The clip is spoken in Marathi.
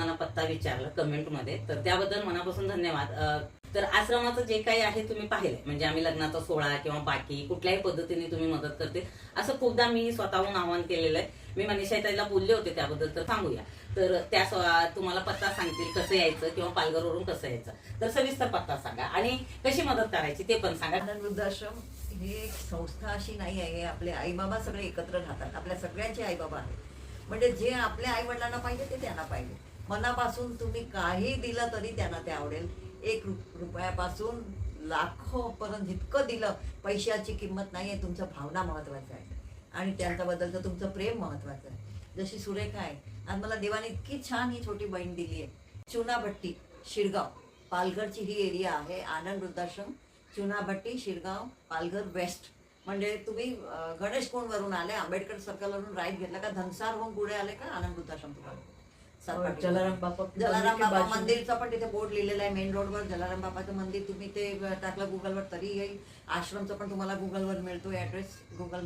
मला पत्ता विचारला कमेंटमध्ये तर त्याबद्दल मनापासून धन्यवाद. तर आश्रमाचं जे काही आहे तुम्ही पाहिलंय. म्हणजे आम्ही लग्नाचा सोहळा किंवा बाकी कुठल्याही पद्धतीने तुम्ही मदत करते. असं खूपदा मी स्वतःहून आवाहन केलेलं आहे. मी मनीषा त्याला बोलले होते त्याबद्दल तर सांगूया. तर त्या तुम्हाला पत्ता सांगतील कसं यायचं किंवा पालघरवरून कसं यायचं. तर सविस्तर पत्ता सांगा. आणि कशी मदत करायची ते पण सांगा. वृद्धाश्रम ही एक संस्था अशी नाही आहे. आपले आईबाबा सगळे एकत्र राहतात. आपल्या सगळ्यांचे आईबाबा आहेत. म्हणजे जे आपल्या आई वडिलांना पाहिजे ते त्यांना पाहिजे. मनापासून तुम्ही काही दिलं तरी त्यांना ते आवडेल. एक रुपयापासून लाखो पर्यंत जितकं दिलं पैशाची किंमत नाही आहे तुमचं भावना महत्त्वाचं आहे. आणि त्यांच्याबद्दलचं तुमचं प्रेम महत्त्वाचं आहे. जशी सुरेखा आहे आणि मला देवाने इतकी छान ही छोटी बहीण दिली आहे. चुनाभट्टी शिरगाव. पालघरची ही एरिया आहे आनंद वृद्धाश्रम. चुनाभट्टी शिरगाव पालघर वेस्ट म्हणजे तुम्ही गणेश कोणवरून आले आंबेडकर सर्कलवरून राईट घेतला का धनसारहून पुढे आले का आनंद वृद्धाश्रम तुम्हाला जलाराम बापा जलाराम बाबा बाजू- मंदिरचं पण तिथे बोर्ड लिहिलेलं आहे मेन रोडवर जलाराम बापाचं मंदिर. तुम्ही ते टाकलं गुगलवर तरी येईल. आश्रमचं पण तुम्हाला गुगलवर मिळतो ऍड्रेस गुगल